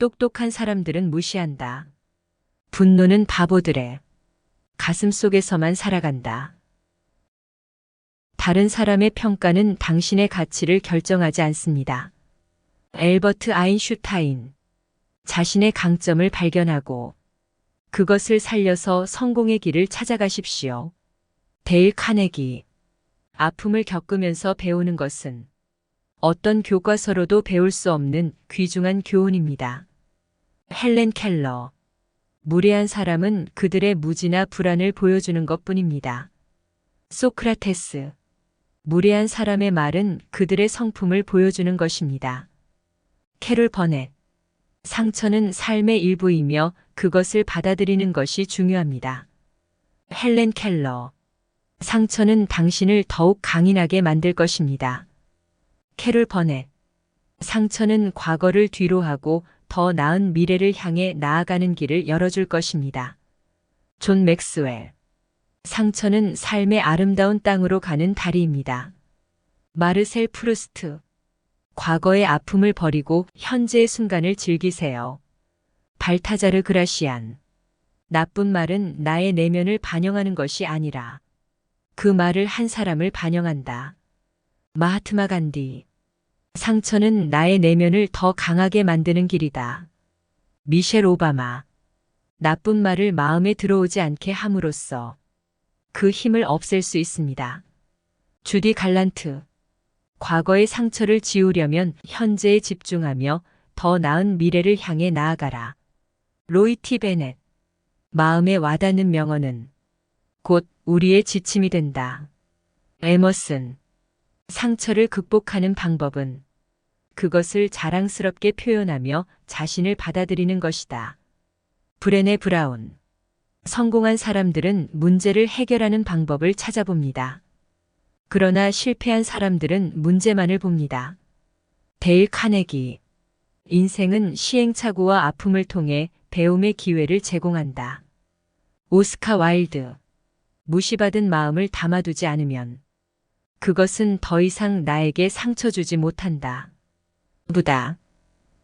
똑똑한 사람들은 무시한다. 분노는 바보들의 가슴 속에서만 살아간다. 다른 사람의 평가는 당신의 가치를 결정하지 않습니다. 엘버트 아인슈타인. 자신의 강점을 발견하고 그것을 살려서 성공의 길을 찾아가십시오. 데일 카네기. 아픔을 겪으면서 배우는 것은 어떤 교과서로도 배울 수 없는 귀중한 교훈입니다. 헬렌 켈러. 무례한 사람은 그들의 무지나 불안을 보여주는 것 뿐입니다. 소크라테스. 무례한 사람의 말은 그들의 성품을 보여주는 것입니다. 캐롤 버넷. 상처는 삶의 일부이며 그것을 받아들이는 것이 중요합니다. 헬렌 켈러. 상처는 당신을 더욱 강인하게 만들 것입니다. 캐롤 버넷. 상처는 과거를 뒤로하고 더 나은 미래를 향해 나아가는 길을 열어줄 것입니다. 존 맥스웰. 상처는 삶의 아름다운 땅으로 가는 다리입니다. 마르셀 프루스트. 과거의 아픔을 버리고 현재의 순간을 즐기세요. 발타자르 그라시안. 나쁜 말은 나의 내면을 반영하는 것이 아니라 그 말을 한 사람을 반영한다. 마하트마 간디. 상처는 나의 내면을 더 강하게 만드는 길이다. 미셸 오바마. 나쁜 말을 마음에 들어오지 않게 함으로써 그 힘을 없앨 수 있습니다. 주디 갈란트. 과거의 상처를 지우려면 현재에 집중하며 더 나은 미래를 향해 나아가라. 로이 티 베넷. 마음에 와닿는 명언은 곧 우리의 지침이 된다. 에머슨. 상처를 극복하는 방법은 그것을 자랑스럽게 표현하며 자신을 받아들이는 것이다. 브레네 브라운. 성공한 사람들은 문제를 해결하는 방법을 찾아봅니다. 그러나 실패한 사람들은 문제만을 봅니다. 데일 카네기. 인생은 시행착오와 아픔을 통해 배움의 기회를 제공한다. 오스카 와일드. 무시받은 마음을 담아두지 않으면 그것은 더 이상 나에게 상처 주지 못한다. 부다.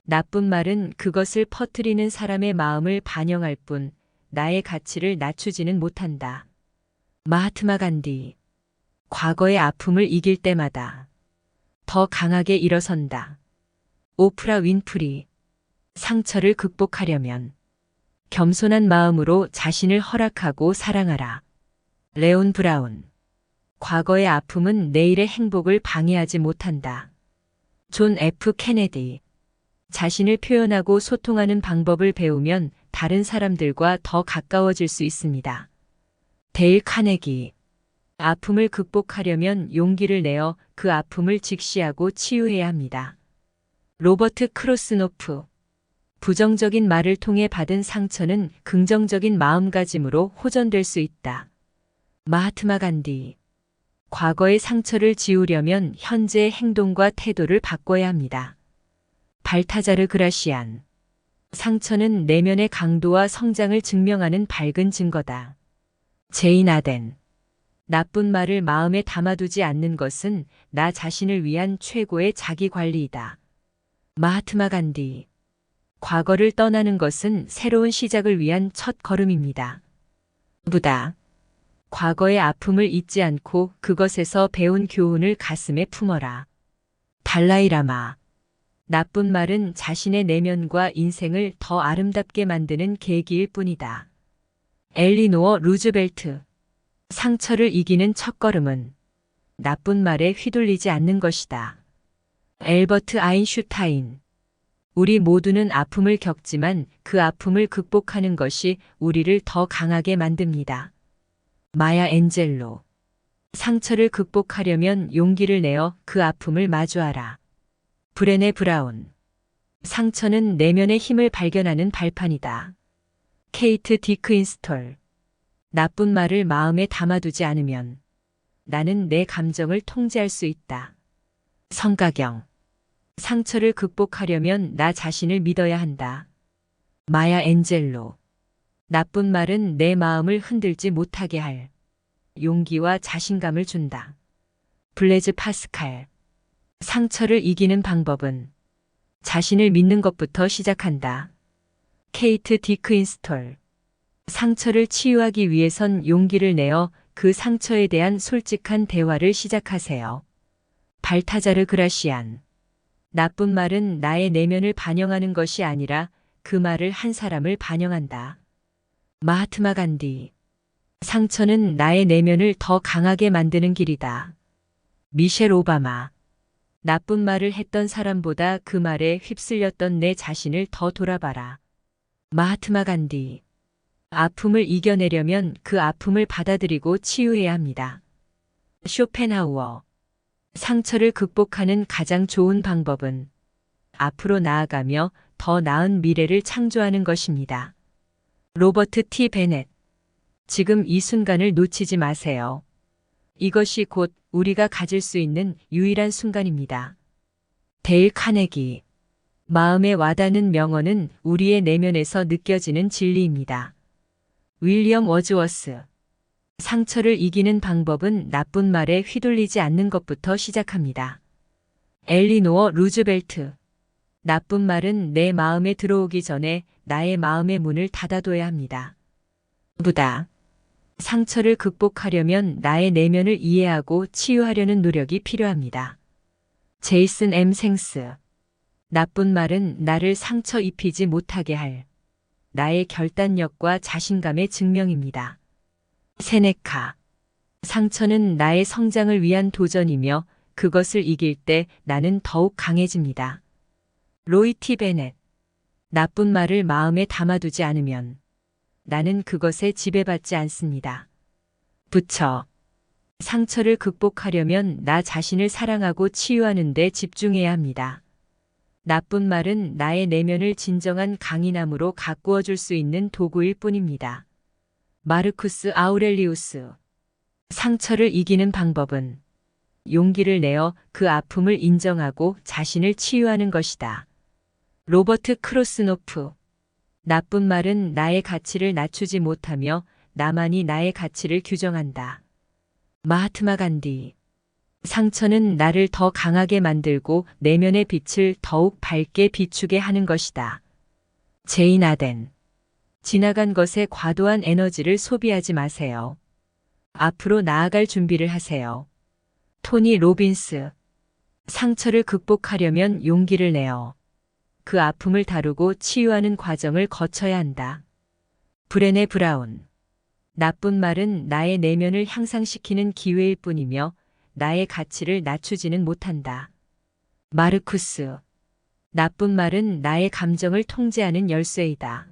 나쁜 말은 그것을 퍼뜨리는 사람의 마음을 반영할 뿐 나의 가치를 낮추지는 못한다. 마하트마 간디. 과거의 아픔을 이길 때마다 더 강하게 일어선다. 오프라 윈프리. 상처를 극복하려면 겸손한 마음으로 자신을 허락하고 사랑하라. 레온 브라운. 과거의 아픔은 내일의 행복을 방해하지 못한다. 존 F. 케네디. 자신을 표현하고 소통하는 방법을 배우면 다른 사람들과 더 가까워질 수 있습니다. 데일 카네기. 아픔을 극복하려면 용기를 내어 그 아픔을 직시하고 치유해야 합니다. 로버트 크로스노프. 부정적인 말을 통해 받은 상처는 긍정적인 마음가짐으로 호전될 수 있다. 마하트마 간디. 과거의 상처를 지우려면 현재의 행동과 태도를 바꿔야 합니다. 발타자르 그라시안. 상처는 내면의 강도와 성장을 증명하는 밝은 증거다. 제인 아덴. 나쁜 말을 마음에 담아두지 않는 것은 나 자신을 위한 최고의 자기 관리이다. 마하트마 간디. 과거를 떠나는 것은 새로운 시작을 위한 첫 걸음입니다. 부다. 과거의 아픔을 잊지 않고 그것에서 배운 교훈을 가슴에 품어라. 달라이라마. 나쁜 말은 자신의 내면과 인생을 더 아름답게 만드는 계기일 뿐이다. 엘리노어 루즈벨트. 상처를 이기는 첫걸음은 나쁜 말에 휘둘리지 않는 것이다. 엘버트 아인슈타인. 우리 모두는 아픔을 겪지만 그 아픔을 극복하는 것이 우리를 더 강하게 만듭니다. 마야 엔젤로. 상처를 극복하려면 용기를 내어 그 아픔을 마주하라. 브레네 브라운. 상처는 내면의 힘을 발견하는 발판이다. 케이트 디크인스톨. 나쁜 말을 마음에 담아두지 않으면 나는 내 감정을 통제할 수 있다. 성가경. 상처를 극복하려면 나 자신을 믿어야 한다. 마야 엔젤로. 나쁜 말은 내 마음을 흔들지 못하게 할 용기와 자신감을 준다. 블레즈 파스칼. 상처를 이기는 방법은 자신을 믿는 것부터 시작한다. 케이트 디크인스톨. 상처를 치유하기 위해선 용기를 내어 그 상처에 대한 솔직한 대화를 시작하세요. 발타자르 그라시안. 나쁜 말은 나의 내면을 반영하는 것이 아니라 그 말을 한 사람을 반영한다. 마하트마 간디. 상처는 나의 내면을 더 강하게 만드는 길이다. 미셸 오바마. 나쁜 말을 했던 사람보다 그 말에 휩쓸렸던 내 자신을 더 돌아봐라. 마하트마 간디. 아픔을 이겨내려면 그 아픔을 받아들이고 치유해야 합니다. 쇼펜하우어. 상처를 극복하는 가장 좋은 방법은 앞으로 나아가며 더 나은 미래를 창조하는 것입니다. 로버트 T. 베넷. 지금 이 순간을 놓치지 마세요. 이것이 곧 우리가 가질 수 있는 유일한 순간입니다. 데일 카네기. 마음에 와닿는 명언은 우리의 내면에서 느껴지는 진리입니다. 윌리엄 워즈워스. 상처를 이기는 방법은 나쁜 말에 휘둘리지 않는 것부터 시작합니다. 엘리노어 루즈벨트. 나쁜 말은 내 마음에 들어오기 전에 나의 마음의 문을 닫아둬야 합니다. 부다. 상처를 극복하려면 나의 내면을 이해하고 치유하려는 노력이 필요합니다. 제이슨 M. 생스. 나쁜 말은 나를 상처 입히지 못하게 할 나의 결단력과 자신감의 증명입니다. 세네카. 상처는 나의 성장을 위한 도전이며 그것을 이길 때 나는 더욱 강해집니다. 로이티 베넷. 나쁜 말을 마음에 담아두지 않으면 나는 그것에 지배받지 않습니다. 부처. 상처를 극복하려면 나 자신을 사랑하고 치유하는 데 집중해야 합니다. 나쁜 말은 나의 내면을 진정한 강인함으로 가꾸어 줄 수 있는 도구일 뿐입니다. 마르쿠스 아우렐리우스. 상처를 이기는 방법은 용기를 내어 그 아픔을 인정하고 자신을 치유하는 것이다. 로버트 크로스노프. 나쁜 말은 나의 가치를 낮추지 못하며 나만이 나의 가치를 규정한다. 마하트마 간디. 상처는 나를 더 강하게 만들고 내면의 빛을 더욱 밝게 비추게 하는 것이다. 제인 아덴. 지나간 것에 과도한 에너지를 소비하지 마세요. 앞으로 나아갈 준비를 하세요. 토니 로빈스. 상처를 극복하려면 용기를 내어 그 아픔을 다루고 치유하는 과정을 거쳐야 한다. 브레네 브라운. 나쁜 말은 나의 내면을 향상시키는 기회일 뿐이며 나의 가치를 낮추지는 못한다. 마르쿠스. 나쁜 말은 나의 감정을 통제하는 열쇠이다.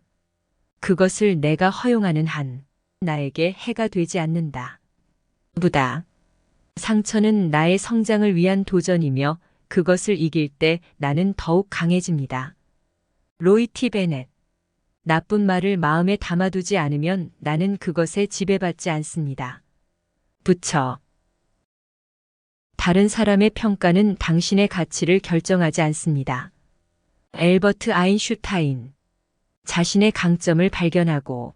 그것을 내가 허용하는 한 나에게 해가 되지 않는다. 부다. 상처는 나의 성장을 위한 도전이며 그것을 이길 때 나는 더욱 강해집니다. 로이 티 베넷. 나쁜 말을 마음에 담아두지 않으면 나는 그것에 지배받지 않습니다. 부처. 다른 사람의 평가는 당신의 가치를 결정하지 않습니다. 엘버트 아인슈타인. 자신의 강점을 발견하고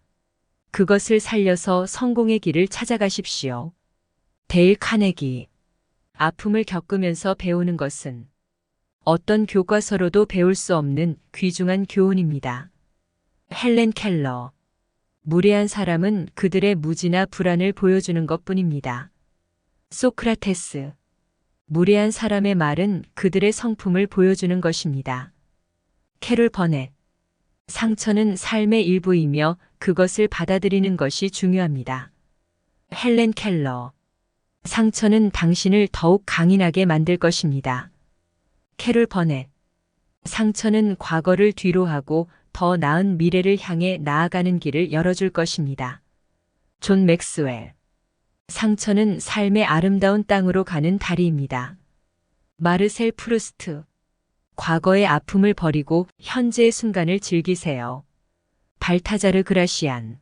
그것을 살려서 성공의 길을 찾아가십시오. 데일 카네기. 아픔을 겪으면서 배우는 것은 어떤 교과서로도 배울 수 없는 귀중한 교훈입니다. 헬렌 켈러. 무례한 사람은 그들의 무지나 불안을 보여주는 것 뿐입니다. 소크라테스. 무례한 사람의 말은 그들의 성품을 보여주는 것입니다. 캐롤 버넷. 상처는 삶의 일부이며 그것을 받아들이는 것이 중요합니다. 헬렌 켈러. 상처는 당신을 더욱 강인하게 만들 것입니다. 캐롤 버넷. 상처는 과거를 뒤로 하고 더 나은 미래를 향해 나아가는 길을 열어줄 것입니다. 존 맥스웰. 상처는 삶의 아름다운 땅으로 가는 다리입니다. 마르셀 프루스트. 과거의 아픔을 버리고 현재의 순간을 즐기세요. 발타자르 그라시안.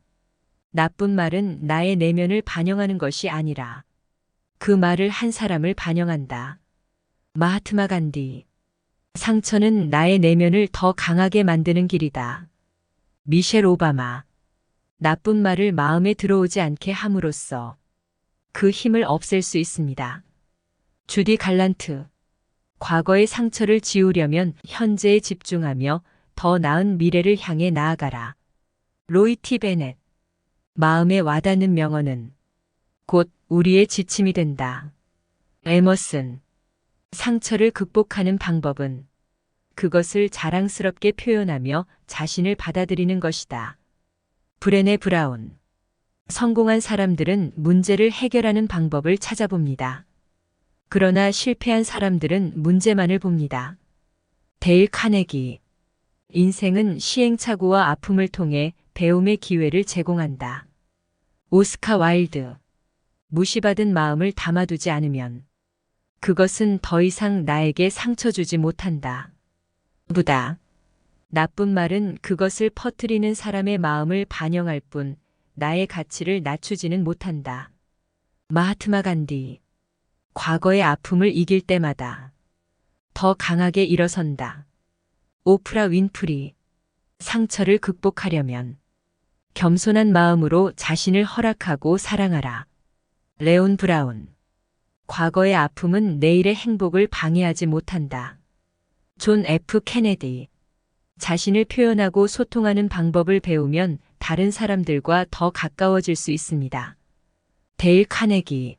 나쁜 말은 나의 내면을 반영하는 것이 아니라 그 말을 한 사람을 반영한다. 마하트마 간디. 상처는 나의 내면을 더 강하게 만드는 길이다. 미셸 오바마. 나쁜 말을 마음에 들어오지 않게 함으로써 그 힘을 없앨 수 있습니다. 주디 갈란트. 과거의 상처를 지우려면 현재에 집중하며 더 나은 미래를 향해 나아가라. 로이 티 베넷. 마음에 와닿는 명언은 곧 우리의 지침이 된다. 에머슨. 상처를 극복하는 방법은 그것을 자랑스럽게 표현하며 자신을 받아들이는 것이다. 브레네 브라운. 성공한 사람들은 문제를 해결하는 방법을 찾아봅니다. 그러나 실패한 사람들은 문제만을 봅니다. 데일 카네기. 인생은 시행착오와 아픔을 통해 배움의 기회를 제공한다. 오스카 와일드. 무시받은 마음을 담아두지 않으면 그것은 더 이상 나에게 상처 주지 못한다. 부다. 나쁜 말은 그것을 퍼뜨리는 사람의 마음을 반영할 뿐 나의 가치를 낮추지는 못한다. 마하트마 간디. 과거의 아픔을 이길 때마다 더 강하게 일어선다. 오프라 윈프리. 상처를 극복하려면 겸손한 마음으로 자신을 허락하고 사랑하라. 레온 브라운. 과거의 아픔은 내일의 행복을 방해하지 못한다. 존 F. 케네디. 자신을 표현하고 소통하는 방법을 배우면 다른 사람들과 더 가까워질 수 있습니다. 데일 카네기.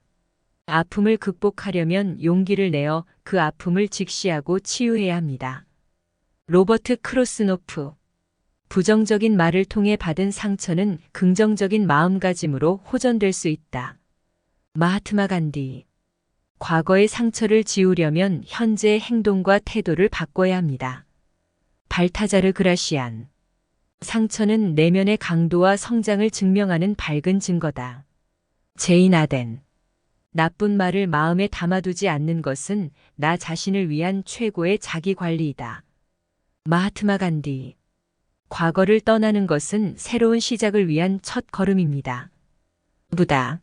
아픔을 극복하려면 용기를 내어 그 아픔을 직시하고 치유해야 합니다. 로버트 크로스노프. 부정적인 말을 통해 받은 상처는 긍정적인 마음가짐으로 호전될 수 있다. 마하트마 간디. 과거의 상처를 지우려면 현재의 행동과 태도를 바꿔야 합니다. 발타자르 그라시안. 상처는 내면의 강도와 성장을 증명하는 밝은 증거다. 제인 아덴. 나쁜 말을 마음에 담아두지 않는 것은 나 자신을 위한 최고의 자기 관리이다. 마하트마 간디. 과거를 떠나는 것은 새로운 시작을 위한 첫 걸음입니다. 부다.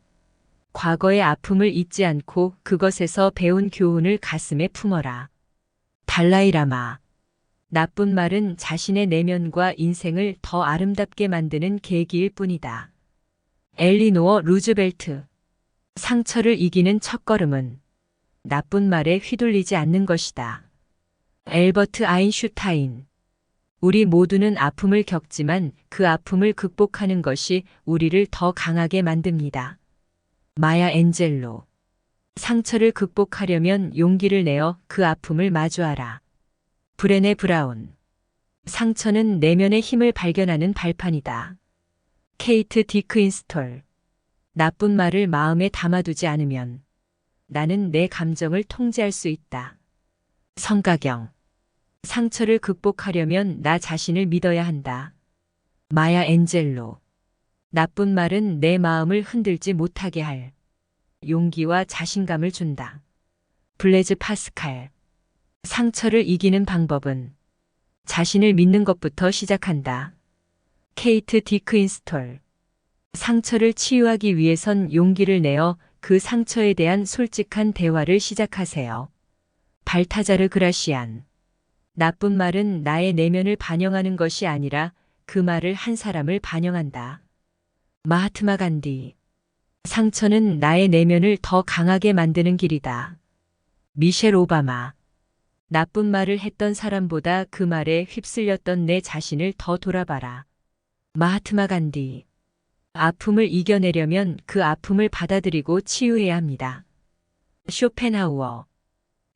과거의 아픔을 잊지 않고 그것에서 배운 교훈을 가슴에 품어라. 달라이라마. 나쁜 말은 자신의 내면과 인생을 더 아름답게 만드는 계기일 뿐이다. 엘리노어 루즈벨트. 상처를 이기는 첫걸음은 나쁜 말에 휘둘리지 않는 것이다. 엘버트 아인슈타인. 우리 모두는 아픔을 겪지만 그 아픔을 극복하는 것이 우리를 더 강하게 만듭니다. 마야 엔젤로. 상처를 극복하려면 용기를 내어 그 아픔을 마주하라. 브레네 브라운. 상처는 내면의 힘을 발견하는 발판이다. 케이트 디크인스톨. 나쁜 말을 마음에 담아두지 않으면 나는 내 감정을 통제할 수 있다. 성가경. 상처를 극복하려면 나 자신을 믿어야 한다. 마야 엔젤로. 나쁜 말은 내 마음을 흔들지 못하게 할 용기와 자신감을 준다. 블레즈 파스칼. 상처를 이기는 방법은 자신을 믿는 것부터 시작한다. 케이트 디크인스톨. 상처를 치유하기 위해선 용기를 내어 그 상처에 대한 솔직한 대화를 시작하세요. 발타자르 그라시안. 나쁜 말은 나의 내면을 반영하는 것이 아니라 그 말을 한 사람을 반영한다. 마하트마 간디. 상처는 나의 내면을 더 강하게 만드는 길이다. 미셸 오바마. 나쁜 말을 했던 사람보다 그 말에 휩쓸렸던 내 자신을 더 돌아봐라. 마하트마 간디. 아픔을 이겨내려면 그 아픔을 받아들이고 치유해야 합니다. 쇼펜하우어.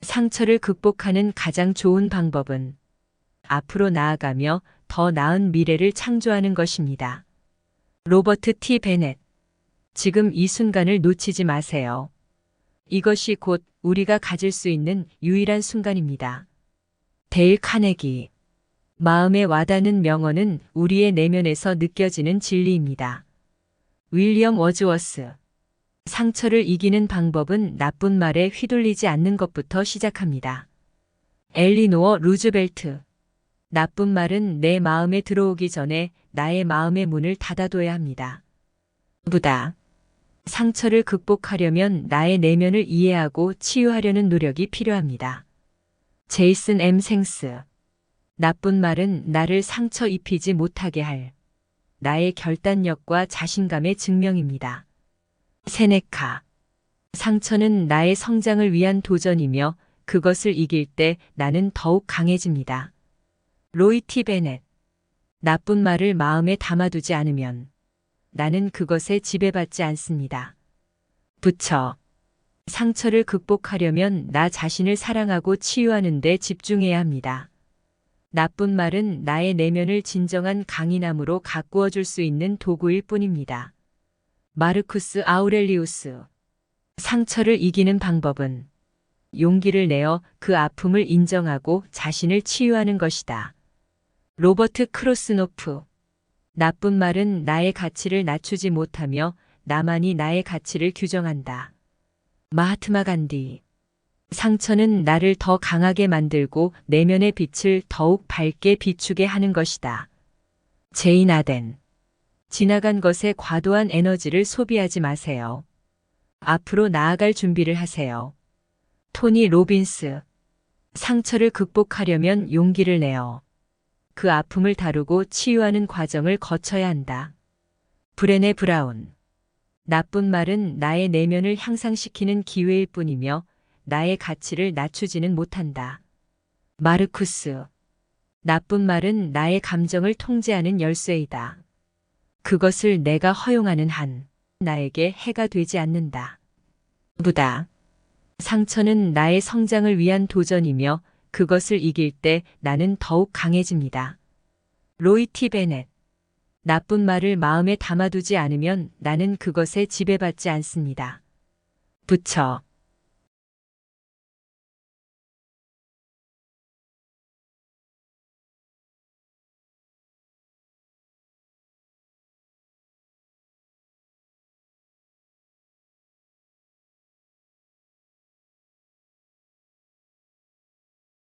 상처를 극복하는 가장 좋은 방법은 앞으로 나아가며 더 나은 미래를 창조하는 것입니다. 로버트 T. 베넷. 지금 이 순간을 놓치지 마세요. 이것이 곧 우리가 가질 수 있는 유일한 순간입니다. 데일 카네기. 마음에 와닿는 명언은 우리의 내면에서 느껴지는 진리입니다. 윌리엄 워즈워스. 상처를 이기는 방법은 나쁜 말에 휘둘리지 않는 것부터 시작합니다. 엘리노어 루즈벨트. 나쁜 말은 내 마음에 들어오기 전에 나의 마음의 문을 닫아둬야 합니다. 부다. 상처를 극복하려면 나의 내면을 이해하고 치유하려는 노력이 필요합니다. 제이슨 M. 생스. 나쁜 말은 나를 상처 입히지 못하게 할 나의 결단력과 자신감의 증명입니다. 세네카. 상처는 나의 성장을 위한 도전이며 그것을 이길 때 나는 더욱 강해집니다. 로이 티 베넷. 나쁜 말을 마음에 담아두지 않으면 나는 그것에 지배받지 않습니다. 부처. 상처를 극복하려면 나 자신을 사랑하고 치유하는 데 집중해야 합니다. 나쁜 말은 나의 내면을 진정한 강인함으로 가꾸어 줄 수 있는 도구일 뿐입니다. 마르쿠스 아우렐리우스. 상처를 이기는 방법은 용기를 내어 그 아픔을 인정하고 자신을 치유하는 것이다. 로버트 크로스노프. 나쁜 말은 나의 가치를 낮추지 못하며 나만이 나의 가치를 규정한다. 마하트마 간디. 상처는 나를 더 강하게 만들고 내면의 빛을 더욱 밝게 비추게 하는 것이다. 제인 아덴. 지나간 것에 과도한 에너지를 소비하지 마세요. 앞으로 나아갈 준비를 하세요. 토니 로빈스. 상처를 극복하려면 용기를 내어 그 아픔을 다루고 치유하는 과정을 거쳐야 한다. 브레네 브라운. 나쁜 말은 나의 내면을 향상시키는 기회일 뿐이며 나의 가치를 낮추지는 못한다. 마르쿠스. 나쁜 말은 나의 감정을 통제하는 열쇠이다. 그것을 내가 허용하는 한 나에게 해가 되지 않는다. 부다. 상처는 나의 성장을 위한 도전이며 그것을 이길 때 나는 더욱 강해집니다. 로이 티 베넷. 나쁜 말을 마음에 담아두지 않으면 나는 그것에 지배받지 않습니다. 부처.